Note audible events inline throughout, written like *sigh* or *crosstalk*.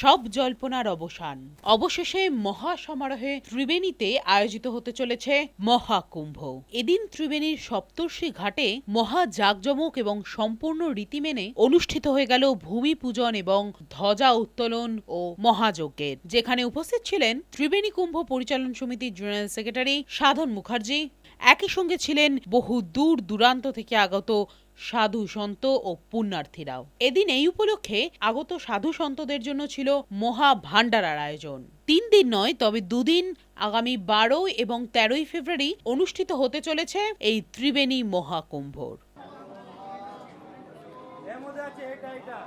সব জল্পনার অবসান। অবশেষে মহা সমারোহে ত্রিবেণীতে আয়োজিত হতে চলেছে মহাকুম্ভ। এদিন ত্রিবেণীর সপ্তর্ষি ঘাটে মহা জাঁকজমক এবং সম্পূর্ণ রীতি মেনে অনুষ্ঠিত হয়ে গেল ভূমি পূজন এবং ধ্বজা উত্তোলন ও মহাযজ্ঞের। যেখানে উপস্থিত ছিলেন ত্রিবেণী কুম্ভ পরিচালন সমিতির জেনারেল সেক্রেটারি সাধন মুখার্জি। একই সঙ্গে ছিলেন বহু দূর দূরান্ত থেকে আগত সাধু সন্ত ও পুণ্যার্থীরাও। এদিন এই উপলক্ষে আগত সাধু সন্তদের জন্য ছিল মহা ভান্ডারার আয়োজন। তিন দিন নয়, তবে দুদিন আগামী বারো এবং তেরোই ফেব্রুয়ারি অনুষ্ঠিত হতে চলেছে এই ত্রিবেণী মহাকুম্ভর। এর মধ্যে আছে এটা এটা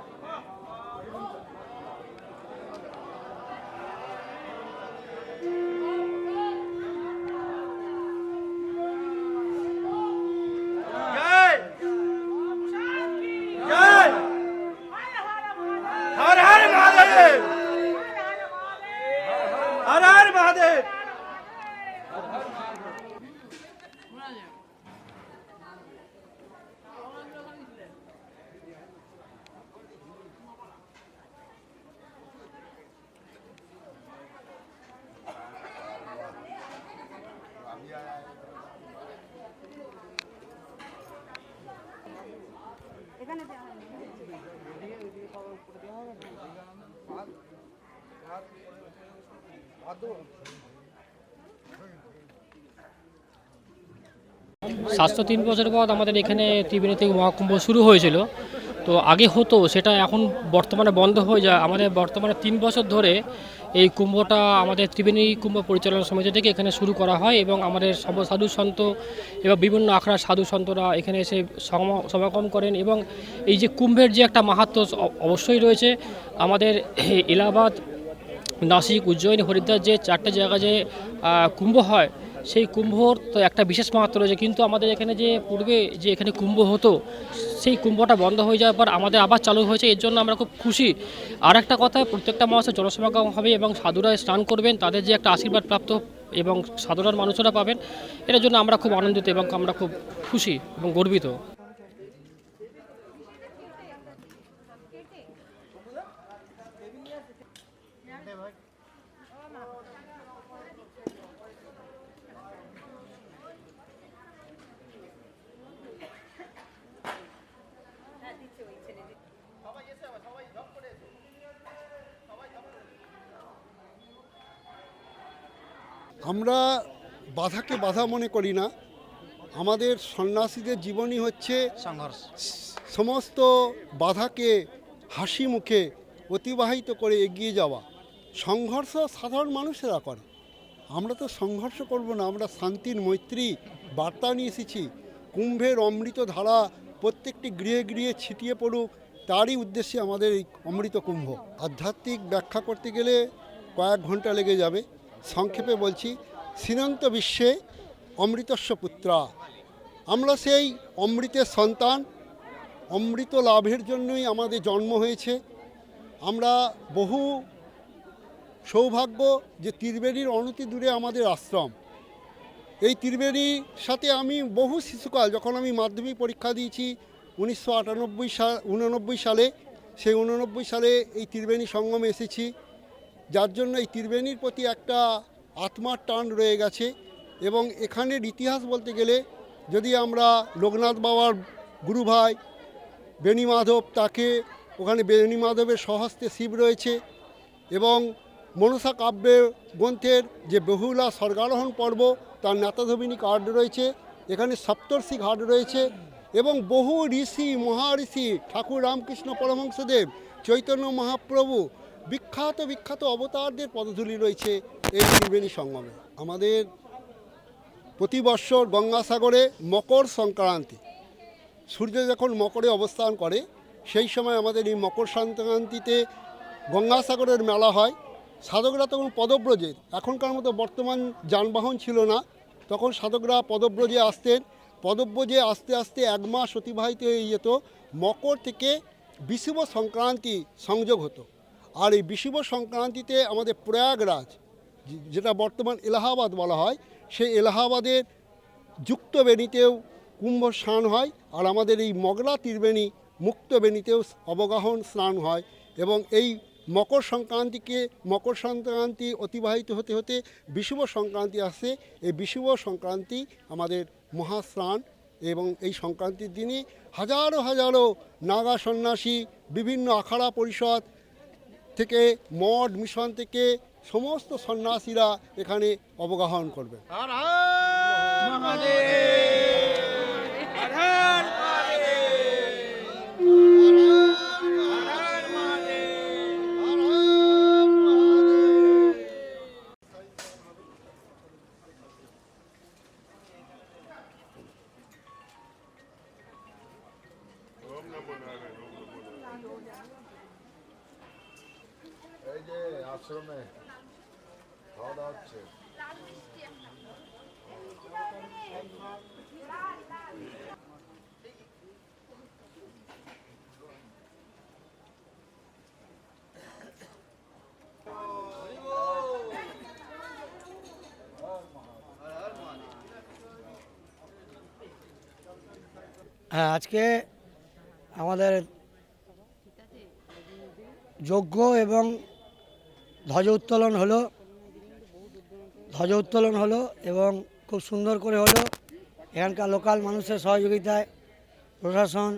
জয় জয় হর হর মহাদেব হর হর মহাদেব এখানে সাতশো তিন বছর পর আমাদের এখানে ত্রিবেণী থেকে মহাকুম্ভ শুরু হয়েছিল। তো আগে হতো, সেটা এখন বর্তমানে বন্ধ হয়ে যায়। আমাদের বর্তমানে তিন বছর ধরে এই কুম্ভটা আমাদের ত্রিবেণী কুম্ভ পরিচালনা সমিতি থেকে এখানে শুরু করা হয় এবং আমাদের সব সাধু সন্ত এবং বিভিন্ন আখড়ার সাধু সন্তরা এখানে এসে সমা- সমাগম করেন এবং এই যে কুম্ভের যে একটা মাহাত্ম অবশ্যই রয়েছে। আমাদের এলাহাবাদ, নাসিক, উজ্জয়িনী, হরিদ্বার যে চারটে জায়গা যে কুম্ভ হয় সেই কুম্ভর তো একটা বিশেষ মাহাত্ম রয়েছে। কিন্তু আমাদের এখানে যে পূর্বে যে এখানে কুম্ভ হতো, সেই কুম্ভটা বন্ধ হয়ে যাওয়ার পর আমাদের আবার চালু হয়েছে। এর জন্য আমরা খুব খুশি। আর একটা কথা, প্রত্যেকটা মাসে জনসমাগম হবে এবং সাধুরা স্নান করবেন। তাদের যে একটা আশীর্বাদ প্রাপ্ত এবং সাধারণ মানুষরা পাবেন, এটার জন্য আমরা খুব আনন্দিত এবং আমরা খুব খুশি এবং গর্বিত। আমরা বাধাকে বাধা মনে করি না। আমাদের সন্ন্যাসীদের জীবনই হচ্ছে সংঘর্ষ। সমস্ত বাধাকে হাসি মুখে অতিবাহিত করে এগিয়ে যাওয়া। সংঘর্ষ সাধারণ মানুষেরা করে। আমরা তো সংঘর্ষ করব না আমরা শান্তির মৈত্রী বার্তা নিয়ে এসেছি। কুম্ভের অমৃত ধারা প্রত্যেকটি গৃহে গৃহে ছিটিয়ে পড়ুক তারই উদ্দেশ্যে আমাদের এই অমৃত কুম্ভ। আধ্যাত্মিক ব্যাখ্যা করতে গেলে কয়েক ঘণ্টা লেগে যাবে। সংক্ষেপে বলছি, সীনন্ত বিশ্বে অমৃতস্ব পুত্রা। আমরা সেই অমৃতের সন্তান, অমৃত লাভের জন্যই আমাদের জন্ম হয়েছে। আমরা বহু সৌভাগ্য যে ত্রিবেণীর অনতি দূরে আমাদের আশ্রম। এই ত্রিবেণীর সাথে আমি বহু শিশুকাল, যখন আমি মাধ্যমিক পরীক্ষা দিয়েছি, উনিশশো আটানব্বই সাল উননব্বই সালে, সেই উননব্বই সালে এই ত্রিবেণী সঙ্গমে এসেছি। যার জন্য এই ত্রিবেণীর প্রতি একটা আত্মার টান রয়ে গেছে এবং এখানের ইতিহাস বলতে গেলে যদি আমরা লোকনাথ বাবার গুরু ভাই বেণী মাধব, তাকে ওখানে বেণী মাধবের স্বহস্তে শিব রয়েছে এবং মনসা কাব্যে গ্রন্থের যে বহুলা স্বর্গারোহণ পর্ব, তার নেতাধবিনী কার্ড রয়েছে, এখানে সপ্তর্ষি ঘাট রয়েছে এবং বহু ঋষি, মহাঋষি, ঠাকুর রামকৃষ্ণ পরমহংসদেব, চৈতন্য মহাপ্রভু বিখ্যাত বিখ্যাত অবতারদের পদধূলি রয়েছে এই ত্রিবেণী সঙ্গমে। আমাদের প্রতি বৎসর গঙ্গাসাগরে মকর সংক্রান্তি। সূর্য যখন মকরে অবস্থান করে, সেই সময় আমাদের এই মকর সংক্রান্তিতে গঙ্গাসাগরের মেলা হয়। সাধকরা তখন পদব্রজে, এখনকার মতো বর্তমান যানবাহন ছিল না। তখন সাধকরা পদব্রজে আসতেন। পদব্রজে আস্তে আস্তে এক মাস অতিবাহিত হয়ে যেত। মকর থেকে বিষুব সংক্রান্তি সংযোগ হতো। আর এই বিষুব সংক্রান্তিতে আমাদের প্রয়াগরাজ যেটা বর্তমান এলাহাবাদ বলা হয়, সেই এলাহাবাদের যুক্ত বেণীতেও কুম্ভ স্নান হয় আর আমাদের এই মগরা তীরবেণী মুক্ত বেণীতেও অবগাহন স্নান হয় এবং এই মকর সংক্রান্তিকে, মকর সংক্রান্তি অতিবাহিত হতে হতে বিষুব সংক্রান্তি আসে। এই বিষুব সংক্রান্তি আমাদের মহাস্নান এবং এই সংক্রান্তির দিনে হাজারো হাজারো নাগা সন্ন্যাসী, বিভিন্ন আখাড়া পরিষদ থেকে মঠ মিশন থেকে সমস্ত সন্ন্যাসীরা এখানে অবগাহন করবে। হ্যাঁ আজকে আমাদের যজ্ঞ এবং ধ্বজ উত্তোলন হলো, ধ্বজ উত্তোলন হলো এবং খুব সুন্দর করে হলো এখানকার লোকাল মানুষের সহযোগিতায় প্রশাসন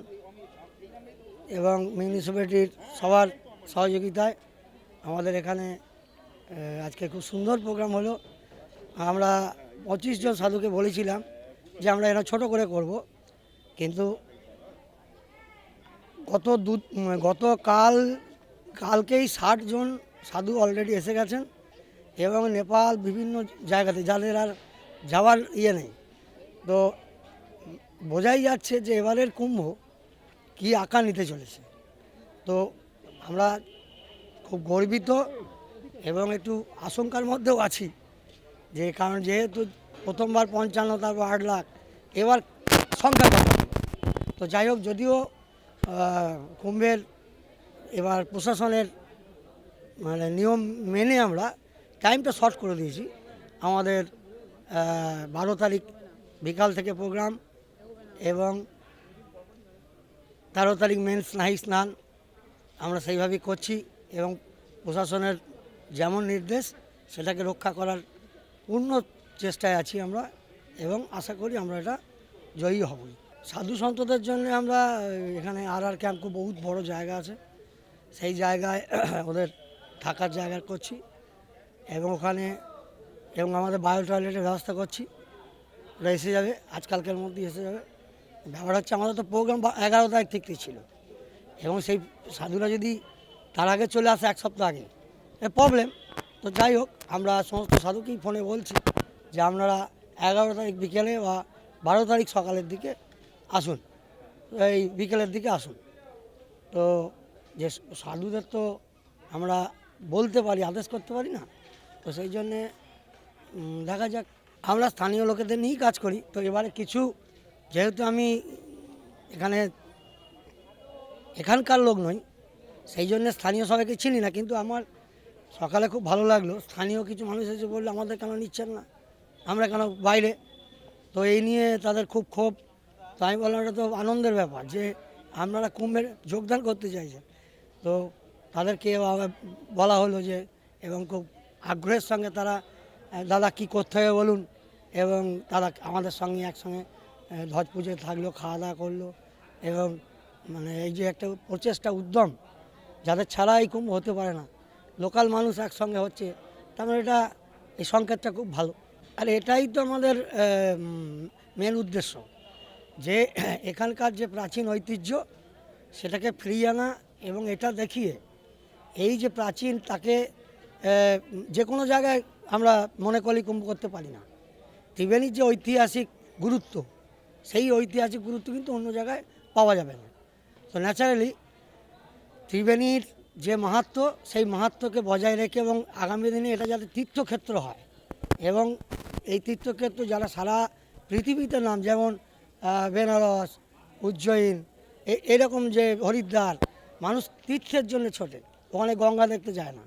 এবং মিউনিসিপ্যালিটির সবার সহযোগিতায় আমাদের এখানে আজকে খুব সুন্দর প্রোগ্রাম হলো। আমরা পঁচিশ জন সাধুকে বলেছিলাম যে আমরা এটা ছোট করে করব। কিন্তু গত দু গতকাল, কালকেই ষাট জন সাধু অলরেডি এসে গেছেন এবং নেপাল বিভিন্ন জায়গাতে, যাদের আর যাওয়ার ইয়ে নেই। তো বোঝাই যাচ্ছে যে এবারের কুম্ভ কী আঁকা নিতে চলেছে। তো আমরা খুব গর্বিত এবং একটু আশঙ্কার মধ্যেও আছি যে, কারণ যেহেতু প্রথমবার পঞ্চান্ন, তারপর আট লাখ, এবার সংখ্যা তো যাই হোক, যদিও কুম্ভের এবার প্রশাসনের মানে নিয়ম মেনে আমরা টাইমটা শর্ট করে দিয়েছি। আমাদের বারো তারিখ বিকাল থেকে প্রোগ্রাম এবং তেরো তারিখ মেন স্নায়ী স্নান আমরা সেইভাবেই করছি এবং প্রশাসনের যেমন নির্দেশ, সেটাকে রক্ষা করার পূর্ণ চেষ্টায় আছি আমরা এবং আশা করি আমরা এটা জয়ী হবই। সাধু সন্তদের জন্য আমরা এখানে আর আর ক্যাম্প খুব বহুত বড় জায়গা আছে। সেই জায়গায় *clears throat* ওদের থাকার জায়গা করছি এবং ওখানে এবং আমাদের বায়ো টয়লেটের ব্যবস্থা করছি। ওরা এসে যাবে, আজকালকের মধ্যেই এসে যাবে। ব্যাপার হচ্ছে আমাদের তো প্রোগ্রাম এগারো তারিখ থেকেই ছিল। এবং সেই সাধুরা যদি তার আগে চলে আসে এক সপ্তাহ আগে, এ প্রবলেম তো যাই হোক, আমরা সমস্ত সাধুকেই ফোনে বলছি যে আপনারা এগারো তারিখ বিকেলে বা বারো তারিখ সকালের দিকে আসুন। এই বিকেলের দিকে আসুন। তো যে সাধুদের তো আমরা বলতে পারি, আদেশ করতে পারি না। তো সেই জন্যে দেখা যাক। আমরা স্থানীয় লোকেদের নিয়েই কাজ করি। তো এবারে কিছু, যেহেতু আমি এখানে এখানকার লোক নই, সেই জন্য স্থানীয় সবাইকে চিনি না। কিন্তু আমার সকালে খুব ভালো লাগল। স্থানীয় কিছু মানুষ এসে বলল, আমাদের কেন নিচ্ছেন না? আমরা কেন বাইরে? তো এই নিয়ে তাদের খুব ক্ষোভ। তো আমি বললাম, এটা তো আনন্দের ব্যাপার যে আপনারা কুম্ভের যোগদান করতে চাইছেন। তো তাদেরকে বলা হলো যে, এবং খুব আগ্রহের সঙ্গে তারা দাদা কী করতে হবে বলুন? এবং তারা আমাদের সঙ্গে একসঙ্গে ধ্বজ পুজোয় থাকল, খাওয়া দাওয়া করল এবং মানে এই যে একটা প্রচেষ্টা উদ্যম যাদের ছাড়া এই কুম্ভ হতে পারে না, লোকাল মানুষ একসঙ্গে হচ্ছে, তার মানে এটা, এই সংকেতটা খুব ভালো। আর এটাই তো আমাদের মেন উদ্দেশ্য। যে *clears throat* এখানকার যে প্রাচীন ঐতিহ্য, সেটাকে ফিরিয়ে আনা এবং এটা দেখিয়ে এই যে প্রাচীন তাকে যে কোনো জায়গায় আমরা মনে করি কুম্ভ করতে পারি না। ত্রিবেণীর যে ঐতিহাসিক গুরুত্ব, সেই ঐতিহাসিক গুরুত্ব কিন্তু অন্য জায়গায় পাওয়া যাবে না। তো ন্যাচারালি ত্রিবেণীর যে মাহাত্ম্য সেই মাহাত্ম্যকে বজায় রেখে এবং আগামী দিনে এটা যাতে তীর্থক্ষেত্র হয় এবং এই তীর্থক্ষেত্র যারা সারা পৃথিবীতে নাম, যেমন বেনারস, উজ্জয়িন এরকম যে হরিদ্বার, মানুষ তীর্থের জন্য ছোটে। ওখানে গঙ্গা দেখতে যায় না।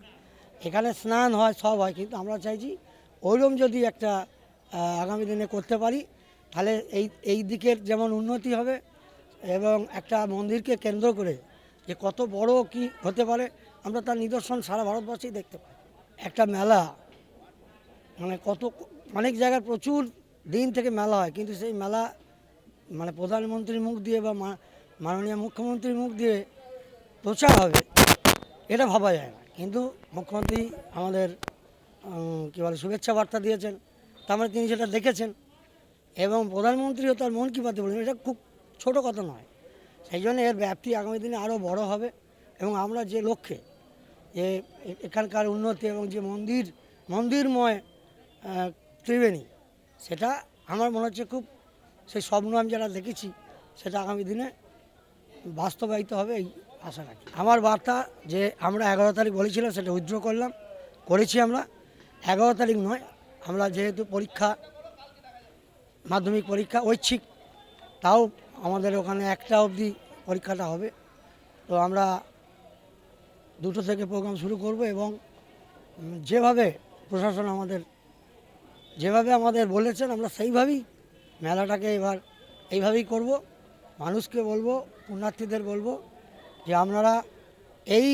এখানে স্নান হয়, সব হয়, কিন্তু আমরা চাইছি ওইরকম যদি একটা আগামী দিনে করতে পারি, তাহলে এই এই দিকের যেমন উন্নতি হবে এবং একটা মন্দিরকে কেন্দ্র করে যে কত বড় কি হতে পারে, আমরা তার নিদর্শন সারা ভারতবর্ষেই দেখতে পাই। একটা মেলা মানে কত, অনেক জায়গায় প্রচুর দিন থেকে মেলা হয়, কিন্তু সেই মেলা মানে প্রধানমন্ত্রীর মুখ দিয়ে বা মাননীয় মুখ্যমন্ত্রীর মুখ দিয়ে প্রচার হবে, এটা ভাবা যায় না। কিন্তু মুখ্যমন্ত্রী আমাদের কী বলে, শুভেচ্ছা বার্তা দিয়েছেন, তার মানে তিনি সেটা দেখেছেন, এবং প্রধানমন্ত্রীও তার মন কি বাতে বলেন এটা খুব ছোট কথা নয়। সেই জন্য এর ব্যাপ্তি আগামী দিনে আরও বড় হবে, এবং আমরা যে লক্ষ্যে, যে এখানকার উন্নতি এবং যে মন্দির, মন্দিরময় ত্রিবেণী, সেটা আমার মনে হচ্ছে খুব সেই স্বপ্ন আমি যারা দেখেছি, সেটা আগামী দিনে বাস্তবায়িত হবে এই আশা রাখি। আমার বার্তা যে আমরা এগারো তারিখ বলেছিলাম সেটা উইথড্র করলাম, করেছি আমরা। এগারো তারিখ নয়, আমরা যেহেতু পরীক্ষা, মাধ্যমিক পরীক্ষা ঐচ্ছিক, তাও আমাদের ওখানে একটা অবধি পরীক্ষাটা হবে। তো আমরা দুটো থেকে প্রোগ্রাম শুরু করব এবং যেভাবে প্রশাসন আমাদের, যেভাবে আমাদের বলেছেন, আমরা সেইভাবেই মেলাটাকে এবার এইভাবেই করব। মানুষকে বলব, পুণ্যার্থীদের বলব যে আপনারা এই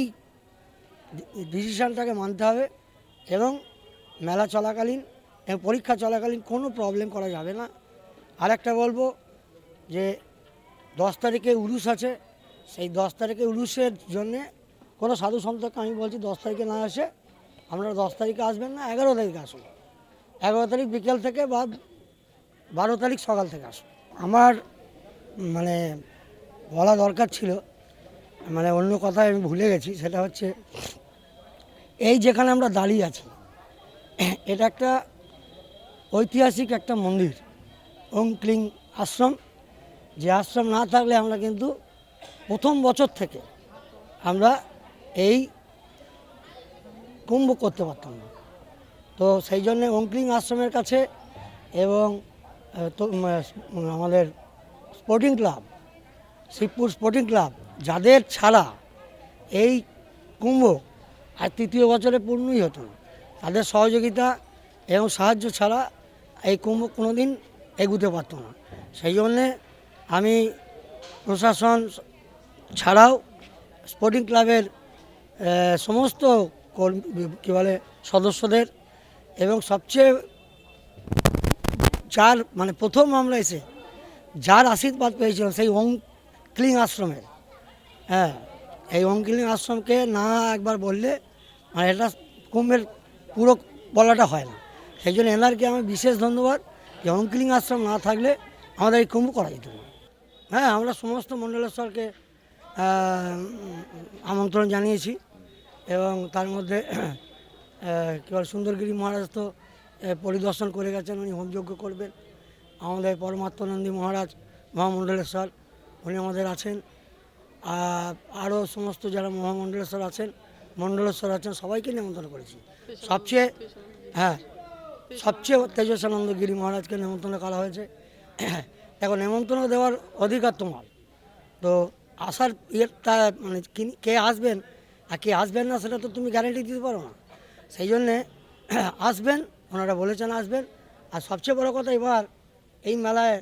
ডিসিশানটাকে মানতে হবে এবং মেলা চলাকালীন এবং পরীক্ষা চলাকালীন কোনো প্রবলেম করা যাবে না। আরেকটা বলব যে দশ তারিখে উরুস আছে। সেই দশ তারিখে উরুসের জন্যে কোনো সাধু সন্তকে আমি বলছি দশ তারিখে না আসে। আপনারা দশ তারিখে আসবেন না, এগারো তারিখে আসুন। এগারো তারিখ বিকেল থেকে বা বারো তারিখ সকাল থেকে আসুন আমার মানে বলা দরকার ছিল মানে অন্য কথায় আমি ভুলে গেছি, সেটা হচ্ছে, এই যেখানে আমরা দাঁড়িয়ে আছি, এটা একটা ঐতিহাসিক একটা মন্দির ওং ক্লিং আশ্রম। যে আশ্রম না থাকলে আমরা কিন্তু প্রথম বছর থেকে আমরা এই কুম্ভ করতে পারতাম না। তো সেই জন্যে ওংক্লিং আশ্রমের কাছে এবং আমাদের sporting club Shibpur sporting club যাদের ছাড়া এই কুম্ভ আর তৃতীয় বছরে পূর্ণই হতো না। তাদের সহযোগিতা এবং সাহায্য ছাড়া এই কুম্ভ কোনো দিন এগুতে পারতো না। সেই জন্যে আমি প্রশাসন ছাড়াও স্পোর্টিং ক্লাবের সমস্ত কর্মী, কী বলে, সদস্যদের এবং সবচেয়ে যার মানে প্রথম আমরা এসে যার আশীর্বাদ পেয়েছিলাম সেই ওং ক্লিং আশ্রমের হ্যাঁ এই ওং ক্লিং আশ্রমকে না একবার বললে মানে এটা কুম্ভের পুরো বলাটা হয় না। সেই জন্য এনারকে আমি বিশেষ ধন্যবাদ যে ওং ক্লিং আশ্রম না থাকলে আমাদের এই কুম্ভ করা যেত না। হ্যাঁ আমরা সমস্ত মণ্ডলেশ্বরকে আমন্ত্রণ জানিয়েছি এবং তার মধ্যে কী বলে, সুন্দরগিরি মহারাজ তো পরিদর্শন করে গেছেন উনি হোমযজ্ঞ করবেন। আমাদের পরমাত্মানন্দী মহারাজ মহামণ্ডলেশ্বর উনি আমাদের আছেন। আর আরও সমস্ত যারা মহামণ্ডলেশ্বর আছেন মণ্ডলেশ্বর আছেন সবাইকে নিমন্ত্রণ করেছি। সবচেয়ে হ্যাঁ সবচেয়ে তেজস্বানন্দ গিরি মহারাজকে নেমন্ত্রণ করা হয়েছে। এখন নেমন্ত্রণ দেওয়ার অধিকার তোমার। তো আসার ইয়েটা মানে কে আসবেন আর কে আসবেন না সেটা তো তুমি গ্যারেন্টি দিতে পারো না। সেই জন্যে আসবেন ওনারা বলেছেন আসবেন। আর সবচেয়ে বড় কথা এবার এই মেলায়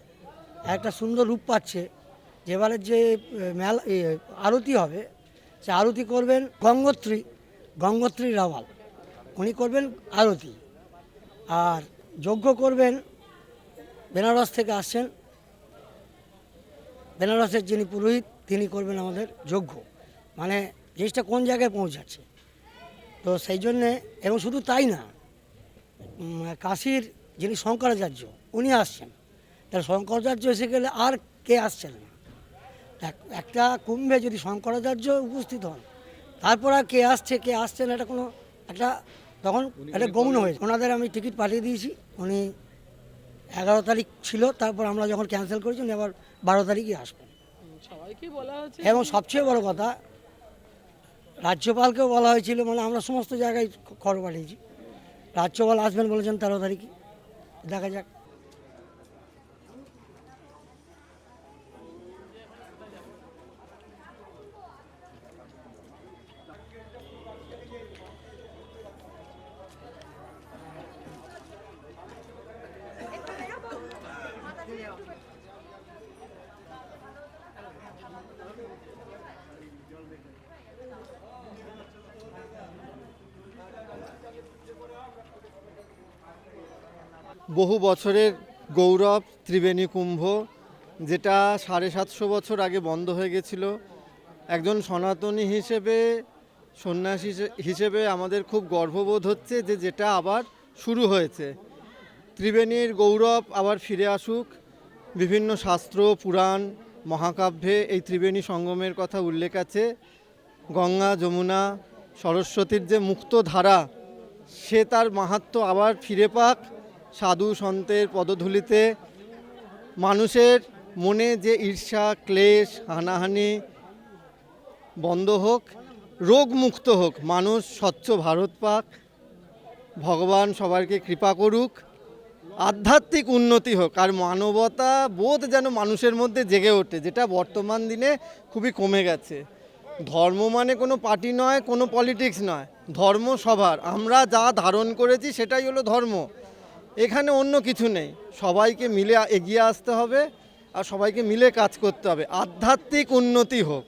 একটা সুন্দর রূপ পাচ্ছে। যে এবারের যে মেলা আরতি হবে, সে আরতি করবেন গঙ্গোত্রী গঙ্গোত্রী রাওয়াল। উনি করবেন আরতি। আর যজ্ঞ করবেন বেনারস থেকে আসছেন। বেনারসের যিনি পুরোহিত, তিনি করবেন আমাদের যজ্ঞ। মানে জিনিসটা কোন জায়গায় পৌঁছাচ্ছে? তো সেই জন্যে, এবং শুধু তাই না কাশীর যিনি শঙ্করাচার্য উনি আসছেন। তাহলে শঙ্করাচার্য এসে গেলে আর কে আসছেন না? এক- একটা কুম্ভে যদি শঙ্করাচার্য উপস্থিত হন তারপর আর কে আসছে কে আসছে না এটা কোনো একটা তখন একটা গৌণ হয়েছে। ওনাদের আমি টিকিট পাঠিয়ে দিয়েছি। উনি এগারো তারিখ ছিল তারপর আমরা যখন ক্যান্সেল করেছি উনি আবার বারো তারিখই আসবেন। সবাইকে বলা হচ্ছে এবং সবচেয়ে বড় কথা রাজ্যপালকেও বলা হয়েছিল মানে আমরা সমস্ত জায়গায় খবর পাঠিয়েছি। রাজ্যপাল আসবেন বলেছেন তেরো তারিখে। দেখা যাক। বহু বছরের গৌরব ত্রিবেণী কুম্ভ, যেটা সাড়ে সাতশো বছর আগে বন্ধ হয়ে গেছিল। একজন সনাতনী হিসেবে, সন্ন্যাসী হিসে- হিসেবে আমাদের খুব গর্ববোধ হচ্ছে যে যেটা আবার শুরু হয়েছে। ত্রিবেণীর গৌরব আবার ফিরে আসুক। বিভিন্ন শাস্ত্র, পুরাণ, মহাকাব্যে এই ত্রিবেণী সঙ্গমের কথা উল্লেখ আছে। গঙ্গা, যমুনা, সরস্বতীর যে মুক্ত ধারা, সে তার মাহাত্ম্য আবার ফিরে পাক। সাধু সন্তের পদধূলিতে মানুষের মনে যে ঈর্ষা, ক্লেশ, হানাহানি বন্ধ হোক রোগ মুক্ত হোক, মানুষ স্বচ্ছ ভারত পাক, ভগবান সবাইকে কৃপা করুক, আধ্যাত্মিক উন্নতি হোক, আর মানবতা বোধ যেন মানুষের মধ্যে জেগে ওঠে, যেটা বর্তমান দিনে খুবই কমে গেছে। ধর্ম মানে কোনো পার্টি নয়, কোনো পলিটিক্স নয়, ধর্ম সবার। আমরা যা ধারণ করেছি সেটাই হলো ধর্ম। এখানে অন্য কিছু নেই। সবাইকে মিলে এগিয়ে আসতে হবে আর সবাইকে মিলে কাজ করতে হবে। আধ্যাত্মিক উন্নতি হোক,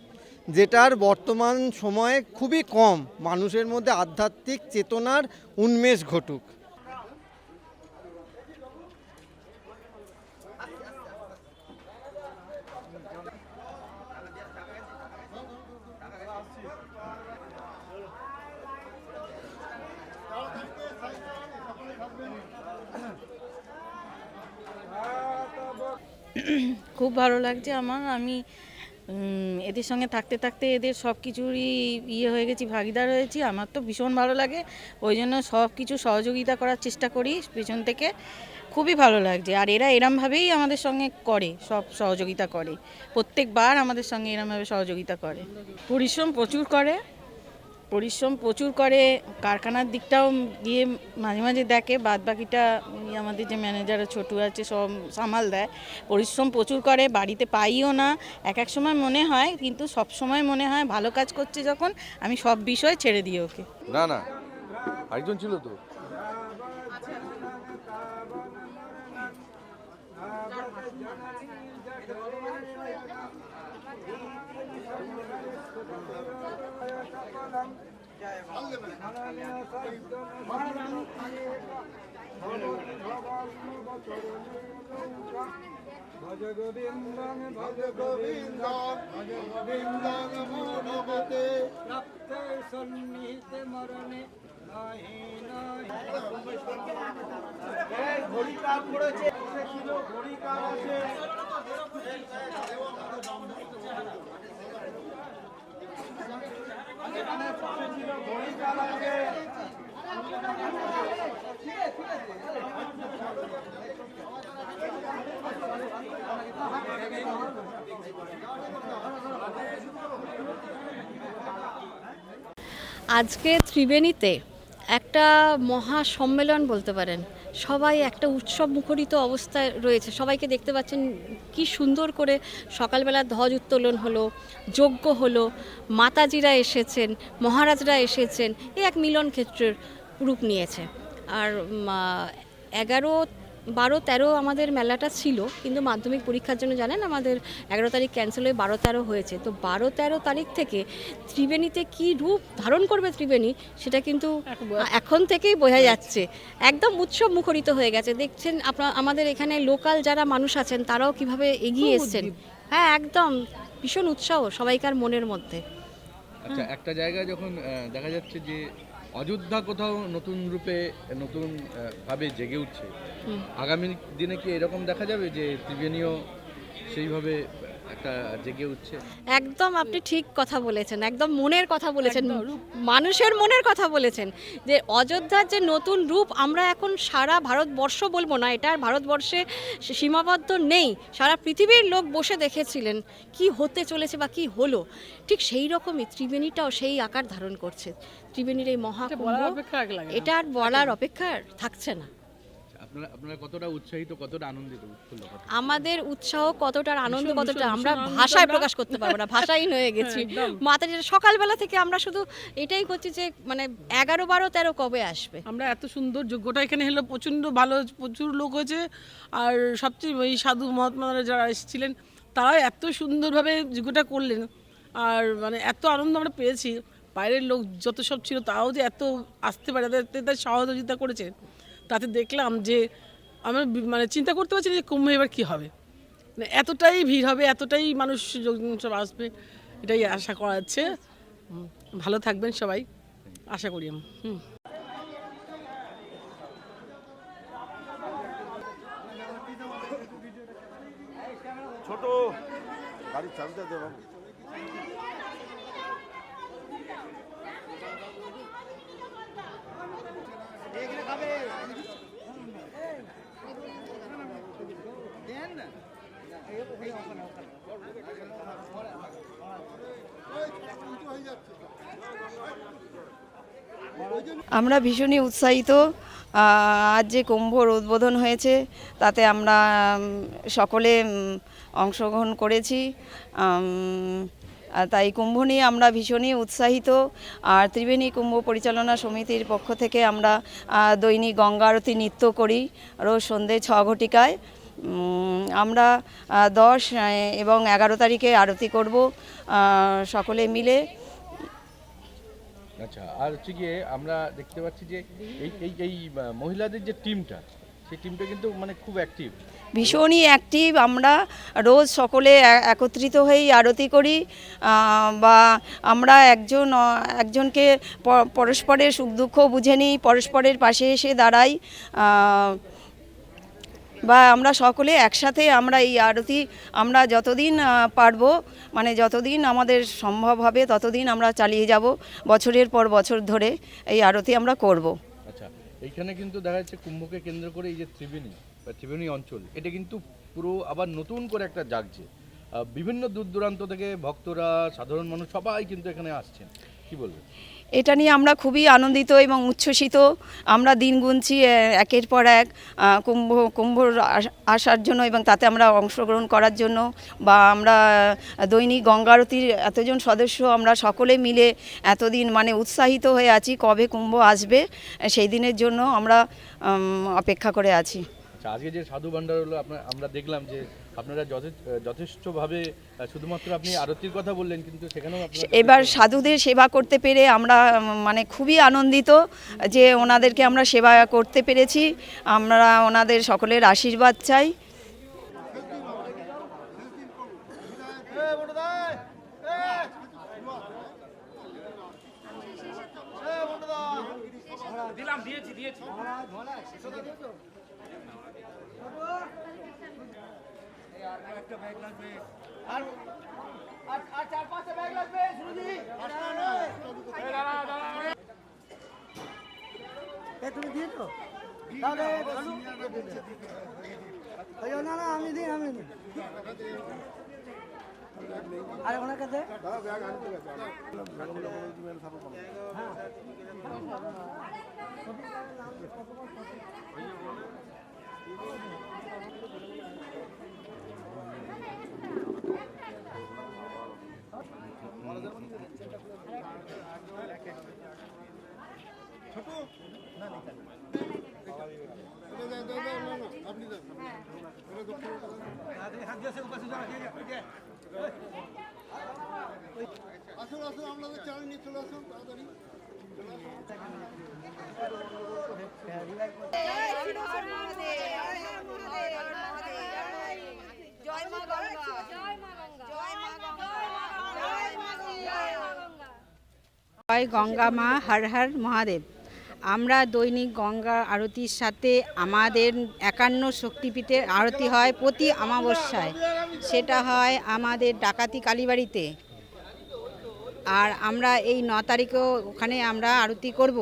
যেটার বর্তমান সময়ে খুবই কম। মানুষের মধ্যে আধ্যাত্মিক চেতনার উন্মেষ ঘটুক। খুব ভালো লাগছে আমার। আমি এদের সঙ্গে থাকতে থাকতে এদের সব কিছুরই ইয়ে হয়ে গেছি, ভাগিদার হয়েছি। আমার তো ভীষণ ভালো লাগে। ওই জন্য সব কিছু সহযোগিতা করার চেষ্টা করি পেছন থেকে। খুবই ভালো লাগছে। আর এরা এরমভাবেই আমাদের সঙ্গে করে, সব সহযোগিতা করে। প্রত্যেকবার আমাদের সঙ্গে এরমভাবে সহযোগিতা করে। পরিশ্রম প্রচুর করে। পরিশ্রম প্রচুর করে কারখানার দিকটাও গিয়ে মাঝে মাঝে দেখে বাদ বাকিটা আমাদের যে ম্যানেজার ছোটু আছে সব সামাল দেয়। পরিশ্রম প্রচুর করে বাড়িতে পাইও না। এক এক সময় মনে হয় কিন্তু সব সময় মনে হয় ভালো কাজ করছে যখন আমি সব বিষয় ছেড়ে দিই ওকে। না না। আরেকজন ছিল তো? ভজ গোবিন্দং ভজ গোবিন্দং ভজ গোবিন্দং মনোগতে রক্তে সন্নিহিতে মরণে নাহি নাহি ঘড়ি কাপ পড়েছে ঘড়ি কাপ আছে আজকে ত্রিবেণীতে একটা মহা সম্মেলন বলতে পারেন। সবাই একটা উৎসব মুখরিত অবস্থায় রয়েছে। সবাইকে দেখতে পাচ্ছেন কি সুন্দর করে সকালবেলা ধ্বজ উত্তোলন হলো, যজ্ঞ হলো, মাতাজিরা এসেছেন, মহারাজরা এসেছেন, এ এক মিলন ক্ষেত্রের রূপ নিয়েছে। আর এগারো বারো তেরো আমাদের মেলাটা ছিল কিন্তু মাধ্যমিক পরীক্ষার জন্য জানেন আমাদের এগারো তারিখ ক্যান্সেল হয়ে বারো তেরো হয়েছে। তো বারো তেরো তারিখ থেকে ত্রিবেণীতে কি রূপ ধারণ করবে ত্রিবেণী সেটা কিন্তু এখন থেকেই বোঝা যাচ্ছে। একদম উৎসব মুখরিত হয়ে গেছে। দেখছেন আপনার আমাদের এখানে লোকাল যারা মানুষ আছেন তারাও কীভাবে এগিয়ে এসছেন। হ্যাঁ একদম। ভীষণ উৎসাহ সবাইকার মনের মধ্যে। আচ্ছা একটা জায়গায় যখন দেখা যাচ্ছে যে অযোধ্যা কোথাও নতুন রূপে নতুন ভাবে জেগে উঠছে। আগামী দিনে কি এরকম দেখা যাবে যে ত্রিবেণীও সেইভাবে একটা জেগে উঠছে। একদম আপনি ঠিক কথা বলেছেন একদম মনের কথা বলেছেন মানুষের মনের কথা বলেছেন যে অযোধ্যার যে নতুন রূপ আমরা এখন সারা ভারতবর্ষ বলব না এটা আর ভারতবর্ষে সীমাবদ্ধ নেই সারা পৃথিবীর লোক বসে দেখেছিলেন কি হতে চলেছে বা কি হলো। ঠিক সেই রকমই ত্রিবেণীটাও সেই আকার ধারণ করছে। ত্রিবেণীর এই মহাকুম্ভ। এটা আর বলার অপেক্ষা আর থাকছে না। আপনারা আপনারা কতটা উৎসাহিত কতটা আনন্দিত? আমাদের উৎসাহ কতটা আনন্দ কতটা আমরা ভাষায় প্রকাশ করতে পারব না ভাষাহীন হয়ে গেছি। একদম। মাতাজির সকালবেলা থেকে আমরা শুধু এটাই করছি যে মানে এগারো বারো তেরো কবে আসবে? আমরা এত সুন্দর যোগ্যটা এখানে হলো প্রচণ্ড ভালো প্রচুর লোক হয়েছে। আর সবচেয়ে ওই সাধু মহাত্মারা যারা এসেছিলেন তারাও এত সুন্দরভাবে যোগ্যটা করলেন। আর মানে এত আনন্দ আমরা পেয়েছি। বাইরের লোক যত সব ছিল তারাও যে এত আসতে পারে তাদের তাদের সহযোগিতা করেছে। তাতে দেখলাম যে আমরা বি- মানে চিন্তা করতে পারছি না যে কুম্ভে এবার কী হবে। মানে এতটাই ভিড় হবে এতটাই মানুষ সব আসবে এটাই আশা করা যাচ্ছে। ভালো থাকবেন সবাই আশা করি আমি। হুম। ছোট। গাড়ির চাবিটা দেবো আমরা ভীষণই উৎসাহিত আজ যে কুম্ভর উদ্বোধন হয়েছে, তাতে আমরা সকলে অংশগ্রহণ করেছি। তাই কুম্ভ নিয়ে আমরা ভীষণই উৎসাহিত। আর ত্রিবেণী কুম্ভ পরিচালনা সমিতির পক্ষ থেকে আমরা দৈনিক গঙ্গা আরতি নৃত্য করি। রোজ সন্ধ্যে ছ ঘটিকায়। আমরা দশ এবং এগারো তারিখে আরতি করব সকলে মিলে। আচ্ছা আর হচ্ছে গিয়ে আমরা দেখতে পাচ্ছি যে এই এই এই মহিলাদের যে টিমটা সেই টিমটা কিন্তু মানে খুব অ্যাক্টিভ ভীষণই অ্যাক্টিভ আমরা রোজ সকলে একত্রিত হয়েই আরতি করি বা আমরা একজন একজনকে পরস্পরের সুখ দুঃখ বুঝে নিই পরস্পরের পাশে এসে দাঁড়াই বা আমরা সকলে একসাথে আমরা এই আরতি আমরা যতদিন পারব মানে যতদিন আমাদের সম্ভব হবে ততদিন আমরা চালিয়ে যাব, বছরের পর বছর ধরে এই আরতি আমরা করব। আচ্ছা এইখানে কিন্তু দেখা যাচ্ছে কুম্ভকে কেন্দ্র করে এই যে ত্রিবেণী, বা ত্রিবেণী অঞ্চল, এটা কিন্তু পুরো আবার নতুন করে একটা জাগছে। বিভিন্ন দূর দূরান্ত থেকে ভক্তরা, সাধারণ মানুষ সবাই কিন্তু এখানে আসছেন, কি বলবেন? এটা নিয়ে আমরা খুবই আনন্দিত এবং উচ্ছ্বসিত। আমরা দিন গুনছি একের পর এক কুম্ভ কুম্ভর আসার জন্য এবং তাতে আমরা অংশগ্রহণ করার জন্য বা আমরা দৈনিক গঙ্গারতির এতজন সদস্য, আমরা সকলে মিলে এতদিন মানে উৎসাহিত হয়ে আছি কবে কুম্ভ আসবে সেই দিনের জন্য আমরা অপেক্ষা করে আছি। আচ্ছা আজকে যে সাধু ভান্ডার হলো আপনার আমরা দেখলাম যে আপনারা যথেষ্টভাবে শুধুমাত্র আপনি আরতির কথা বললেন কিন্তু সেখানেও এবার সাধুদের সেবা করতে পেরে আমরা মানে খুবই আনন্দিত যে ওনাদেরকে আমরা সেবা করতে পেরেছি। আমরা ওনাদের সকলের আশীর্বাদ চাই। তুমি দিয়েছ? তাহলে জন্য না আমি দিই আমি দিই। আর ওনার কাছে? আসুন আসুন আপনাদের চাল নিয়ে চলে আসুন তাড়াতাড়ি জয় গঙ্গা মা, হর হর মহাদেব। আমরা দৈনিক গঙ্গা আরতির সাথে আমাদের একান্ন শক্তিপীঠের আরতি হয় প্রতি অমাবস্যায়। সেটা হয় আমাদের ডাকাতি কালীবাড়িতে। আর আমরা এই ন তারিখেও ওখানে আমরা আরতি করব।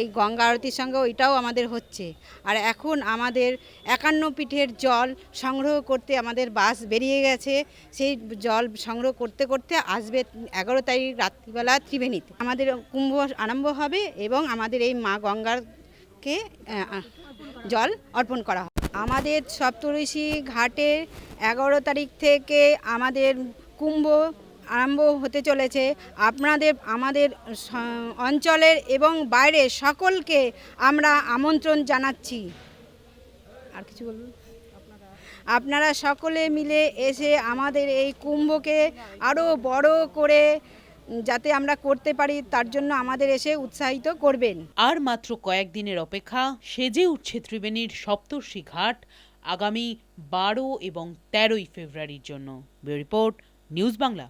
এই গঙ্গা আরতির সঙ্গে ওইটাও আমাদের হচ্ছে। আর এখন আমাদের একান্ন পিঠের জল সংগ্রহ করতে আমাদের বাস বেরিয়ে গেছে। সেই জল সংগ্রহ করতে করতে আসবে এগারো তারিখ রাত্রিবেলা ত্রিবেণীতে। আমাদের কুম্ভ আরম্ভ হবে এবং আমাদের এই মা গঙ্গারকে জল অর্পণ করা হবে। আমাদের সপ্তঋষি ঘাটের এগারো তারিখ থেকে আমাদের কুম্ভ আরম্ভ হতে চলেছে। আপনাদের, আমাদের অঞ্চলের এবং বাইরের সকলকে আমরা আমন্ত্রণ জানাচ্ছি। আর কিছু বলবেন আপনারা সকলে মিলে এসে আমাদের এই কুম্ভকে আরও বড় করে যাতে আমরা করতে পারি, তার জন্য আমাদের এসে উৎসাহিত করবেন। আর মাত্র কয়েকদিনের অপেক্ষা সেজে উঠছে ত্রিবেণীর সপ্তর্ষি ঘাট, আগামী বারো এবং তেরোই ফেব্রুয়ারির জন্য। Report news Bangla